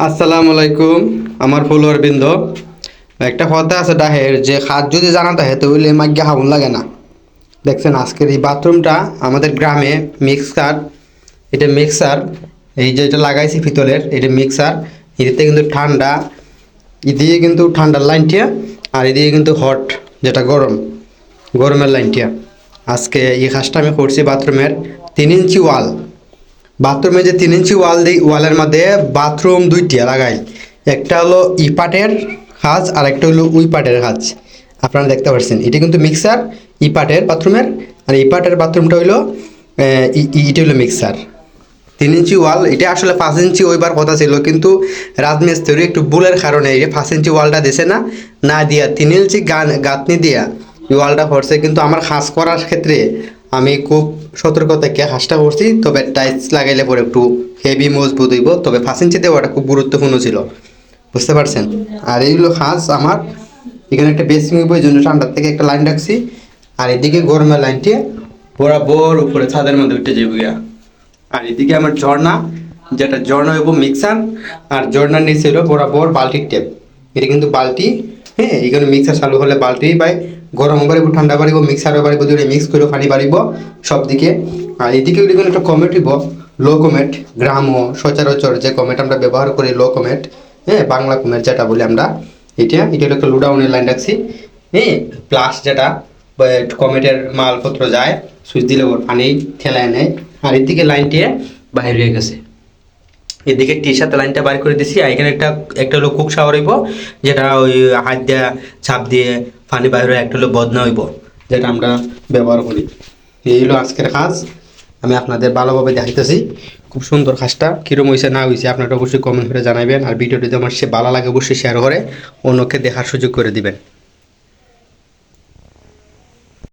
আসসালামু আলাইকুম, আমার ফলোয়ার বৃন্দ। একটা কথা আছে ডাহের, যে হাত যদি জানা থাকে তো হইলে মাগ্যে হাবুন লাগে না। দেখছেন আজকের এই বাথরুমটা আমাদের গ্রামে মিক্সার, এটা মিক্সার, এই যে এটা লাগাইছি পিতলের, এটা মিক্সার এটাতে কিন্তু ঠান্ডা এদিকে কিন্তু ঠান্ডার লাইনটিয়া আর এদিকে কিন্তু হট, যেটা গরম, গরমের লাইনটিয়া আজকে এই কাজটা আমি করছি বাথরুমের তিন ইঞ্চি ওয়াল। বাথরুমে যে তিন ইঞ্চি ওয়াল দিই, ওয়ালের মধ্যে বাথরুম দুইটি লাগাই। একটা হলো ই পাটের কাজ আর একটা হলো উই পাটের কাজ। আপনারা দেখতে পাচ্ছেন এটা কিন্তু মিক্সার ই পাটের বাথরুমের। আর ই পাটের বাথরুমটা হইল এটা হলো মিক্সার তিন ইঞ্চি ওয়াল, এটা আসলে পাঁচ ইঞ্চি ওইবার কথা ছিল, কিন্তু রাজমিস্ত্রি একটু ভুলের কারণে এই পাঁচ ইঞ্চি ওয়ালটা দিছে না না দিয়া তিন ইঞ্চি গান গাঁথনি দিয়া ওয়ালটা করছে, কিন্তু আমার হাঁস করার ক্ষেত্রে আমি খুব সতর্ক থেকে হাঁসটা করছি, তবে টাইলস লাগাইলে পরে একটু হেভি মজবুত হইব, তবে পাঁচ ইঞ্চি দেওয়াটা খুব গুরুত্বপূর্ণ ছিল। বুঝতে পারছেন? আর এইগুলো হাঁস আমার। এখানে একটা বেসিং হইব, এই জন্য ঠান্ডার থেকে একটা লাইন রাখছি। আর এদিকে গরমের লাইনটি বরাবর উপরে ছাদের মধ্যে উঠে যাব গিয়া। আর এদিকে আমার ঝর্ণা, যেটা ঝর্ণা হইব মিক্সার, আর ঝর্ণার নিচে হলো বরাবর বালতির টেপ। এটা কিন্তু বালতি হ্যাঁ এখানে মিক্সার চালু হলে বালতি পাই গরম বাড়িব, ঠান্ডা বাড়িব মিক্সারও বাড়িব দুটো মিক্স করে পানি বাড়িব সব দিকে আর এদিকে এখানে একটা কমেট হইব লো কমেট গ্রাম ও সচরাচর যে কমেট আমরা ব্যবহার করি লো কমেট হ্যাঁ বাংলা কমেট যেটা বলি আমরা এটা এটা হলো একটা লুডাউনের লাইন রাখছি হ্যাঁ প্লাস যেটা কমেটের মালপত্র যায় সুইচ দিলে ওর পানি ঠেলায় নেয়। আর এদিকে লাইনটি বাইরে হয়ে গেছে। এদিকে টি শার্ট লাইনটা বাইর করে দিছি, আর এখানে একটা একটা হলো কুক শাওয়ার হইব, যেটা ওই হাত দিয়ে ছাপ দিয়ে পানি বাইর একটা হলো বদনা হইব, যেটা আমরা ব্যবহার করি। এই হলো আজকের কাজ, আমি আপনাদের ভালোভাবে দেখাইতেছি। খুব সুন্দর কাজটা কীরকম হয়েছে না হয়েছে আপনারা অবশ্যই কমেন্ট করে জানাবেন আর ভিডিওটি যদি আমার সে ভালো লাগে অবশ্যই শেয়ার করে, অন্যকে দেখার সুযোগ করে দিবেন।